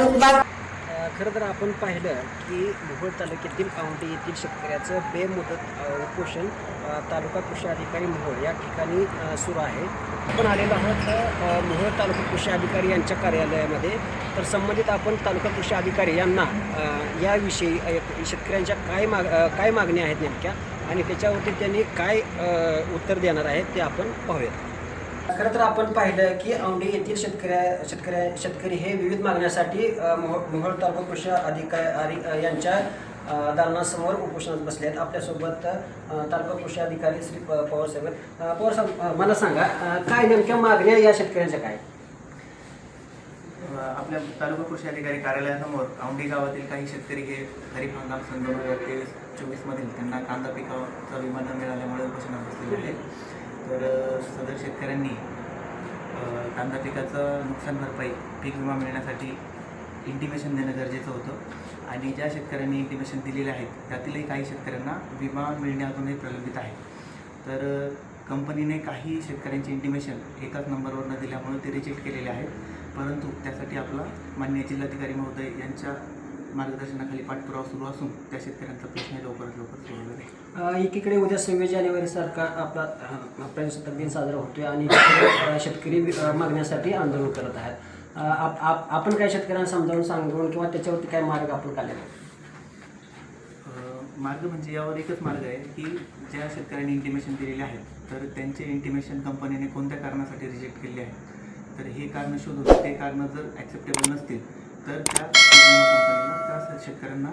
खरं तर आपण पाहिलं की मोहोळ तालुक्यातील औंढे येथील शेतकऱ्याचं बेमुदत उपोषण तालुका कृषी अधिकारी मोहोळ या ठिकाणी सुरू आहे. आपण आलेलो आहोत मोहोळ तालुका कृषी अधिकारी यांच्या कार्यालयामध्ये. तर संबंधित आपण तालुका कृषी अधिकारी यांना याविषयी शेतकऱ्यांच्या काय माग काय मागण्या आहेत नेमक्या आणि त्याच्यावरती त्यांनी काय उत्तर देणार आहेत ते आपण पाहूयात. खरं तर आपण पाहिलं की औंढे येथील शेतकऱ्या शेतकऱ्या शेतकरी हे विविध मागण्यासाठी मोहोळ तालुका कृषी अधिकारी यांच्या दालनासमोर उपोषणात बसले आहेत आपल्यासोबत तालुका कृषी अधिकारी श्री पवार साहेब पवार साहेब मला सांगा काय नेमक्या मागण्या या शेतकऱ्यांच्या काय? आपल्या तालुका कृषी अधिकारी कार्यालयासमोर औंढी गावातील काही शेतकरी हे खरीप हंगाम सन दोन हजार तेवीस चोवीसमधील त्यांना कांदा पिकाचा विमा न मिळाल्यामुळे उपोषणात बसलेले आहेत. तर सदर शेतकऱ्यांनी कांदा पिकाचं नुकसान भरपाई पीक विमा मिळण्यासाठी इंटिमेशन देणं गरजेचं होतं. आणि ज्या शेतकऱ्यांनी इंटिमेशन दिलेले आहेत त्यातीलही काही शेतकऱ्यांना विमा मिळणे अजूनही प्रलंबित आहे. तर कंपनीने काही शेतकऱ्यांची इंटिमेशन एकाच नंबरवर न दिल्यामुळे ते रिजेक्ट केलेले आहेत. परंतु त्यासाठी आपला मान्य जिल्हाधिकारी महोदय यांच्या मार्गदर्शनाखाली पाठपुरावा सुरू असून त्या शेतकऱ्यांचा प्रश्न लवकरात लवकर सोडवला जाईल. एकीकडे उद्या सव्वीस जानेवारी सारखा आपला प्रजासत्ताक दिन साजरा होतोय आणि शेतकरी मागण्यासाठी आंदोलन करत आहेत. आप- आप- आपण काय शेतकऱ्यांना समजावून सांगून किंवा त्याच्यावरती काय मार्ग आपण काढलेला मार्ग म्हणजे यावर एकच मार्ग आहे की ज्या शेतकऱ्यांनी इंटिमेशन दिलेले आहेत तर त्यांचे इंटिमेशन कंपनीने कोणत्या कारणासाठी रिजेक्ट केले आहे? तर हे कारण शोधून ते कारण जर ॲक्सेप्टेबल नसतील तर त्या कंपनीला त्या शेतकऱ्यांना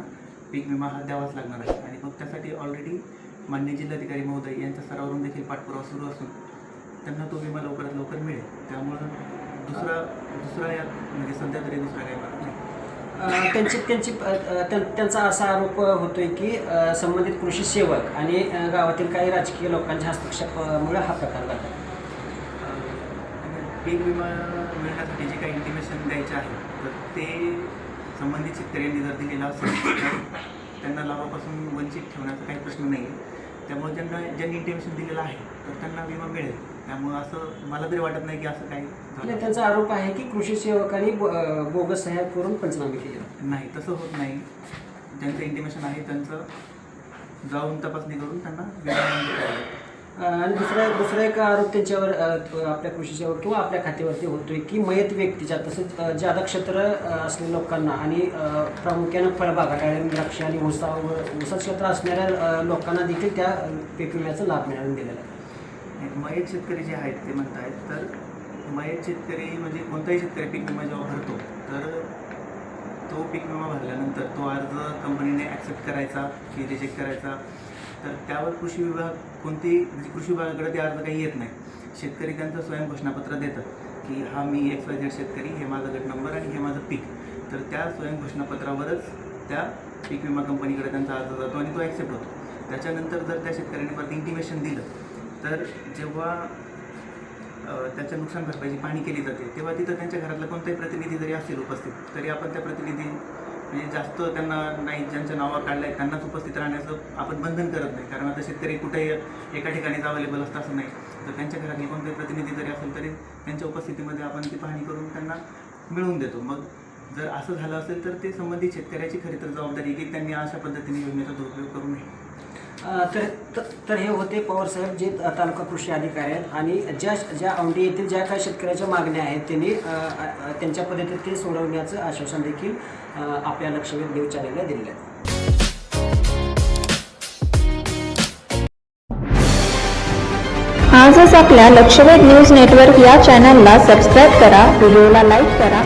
पीक विमा हा द्यावाच लागणार आहे. आणि मग त्यासाठी ऑलरेडी मान्य जिल्हाधिकारी महोदय यांच्या स्तरावरून देखील पाठपुरावा सुरू असून त्यांना तो विमा लवकरात लवकर मिळेल. त्यामुळं दुसरा दुसरा या म्हणजे सध्या तरी दुसरा काही मार्ग नाही. त्यांची त्यांची त्यांचा असा आरोप होतोय की संबंधित कृषी सेवक आणि गावातील काही राजकीय लोकांच्या हस्तक्षेपामुळे हा प्रकार घडला. आणि पीक विमा मिळण्यासाठी जे काही इंटिमेशन द्यायचे आहे तर ते संबंधित शेतकऱ्यांनी जर दिलेलं असेल तर त्यांना लाभापासून वंचित ठेवण्याचा काही प्रश्न नाही आहे त्यामुळे ज्यांना ज्यांनी इंटिमेशन दिलेलं आहे तर त्यांना विमा मिळेल. त्यामुळं असं मला तरी वाटत नाही की असं काही त्यांचा आरोप आहे की कृषी सेवकांनी बोगस सह्या करून पंचनामे केले. नाही तसं होत नाही. ज्यांचं इंटिमेशन आहे त्यांचं जाऊन तपासणी करून त्यांना आणि दुसरा दुसरा एक आरोप त्यांच्यावर आपल्या कृषीच्यावर किंवा आपल्या खात्यावरती होतोय की मयत व्यक्तीच्या तसेच ज्यादा जादा क्षेत्र असलेल्या लोकांना आणि प्रामुख्यानं फळबागा डाळिंब द्राक्ष आणि ऊसा ऊसा क्षेत्र असणाऱ्या लोकांना देखील त्या पीक विम्याचा लाभ मिळवून दिलेला आहे मयत शेतकरी जे आहेत ते म्हणत आहेत तर मयत शेतकरी म्हणजे कोणताही शेतकरी पीक विमा जेव्हा भरतो तर तो पीक विमा भरल्यानंतर तो अर्ज कंपनीने ॲक्सेप्ट करायचा की रिजेक्ट करायचा तर त्यावर कृषी विभाग कोणती म्हणजे कृषी विभागाकडे ते अर्ज काही येत नाही. शेतकरी त्यांचं स्वयं घोषणापत्र देतात की हा मी एक्स वाय झेड शेतकरी हे माझा गट नंबर आणि हे माझं पीक. तर त्या स्वयं घोषणापत्रावरच त्या पीक विमा कंपनीकडे त्यांचा अर्ज जातो आणि तो ॲक्सेप्ट होतो. त्याच्यानंतर जर त्या शेतकऱ्याने परत इंटिमेशन दिलं तर जेव्हा त्याच्या नुकसान भरपाईची पाहणी केली जाते तेव्हा तिथं त्यांच्या घरातला कोणताही प्रतिनिधी जरी असेल उपस्थित तरी आपण त्या प्रतिनिधी म्हणजे जास्त त्यांना नाही ज्यांच्या नावावर काढलं आहे त्यांनाच उपस्थित राहण्याचं आपण बंधन करत नाही. कारण आता शेतकरी कुठेही एका ठिकाणीच अवेलेबल असतं असं नाही. तर त्यांच्या घरातले कोणते प्रतिनिधी जरी असेल तरी त्यांच्या उपस्थितीमध्ये आपण ती पाहणी करून त्यांना मिळवून देतो. मग जर असं झालं असेल तर ते संबंधित शेतकऱ्याची खरी तर जबाबदारी की त्यांनी अशा पद्धतीने योजनेचा दुरुपयोग करू नये. तर तर- हे होते पवारसाहेब जे तालुका कृषी अधिकारी आहेत. आणि ज्या ज्या औंढी येथील ज्या काही शेतकऱ्याच्या मागण्या आहेत त्यांनी त्यांच्या पद्धतीत ते सोडवण्याचं आश्वासन देखील आपल्या लक्षवेध न्यूज चॅनलला दिलेलं आहे. आजच आपल्या लक्षवेध न्यूज नेटवर्क या चॅनलला सबस्क्राईब करा व्हिडिओला लाईक करा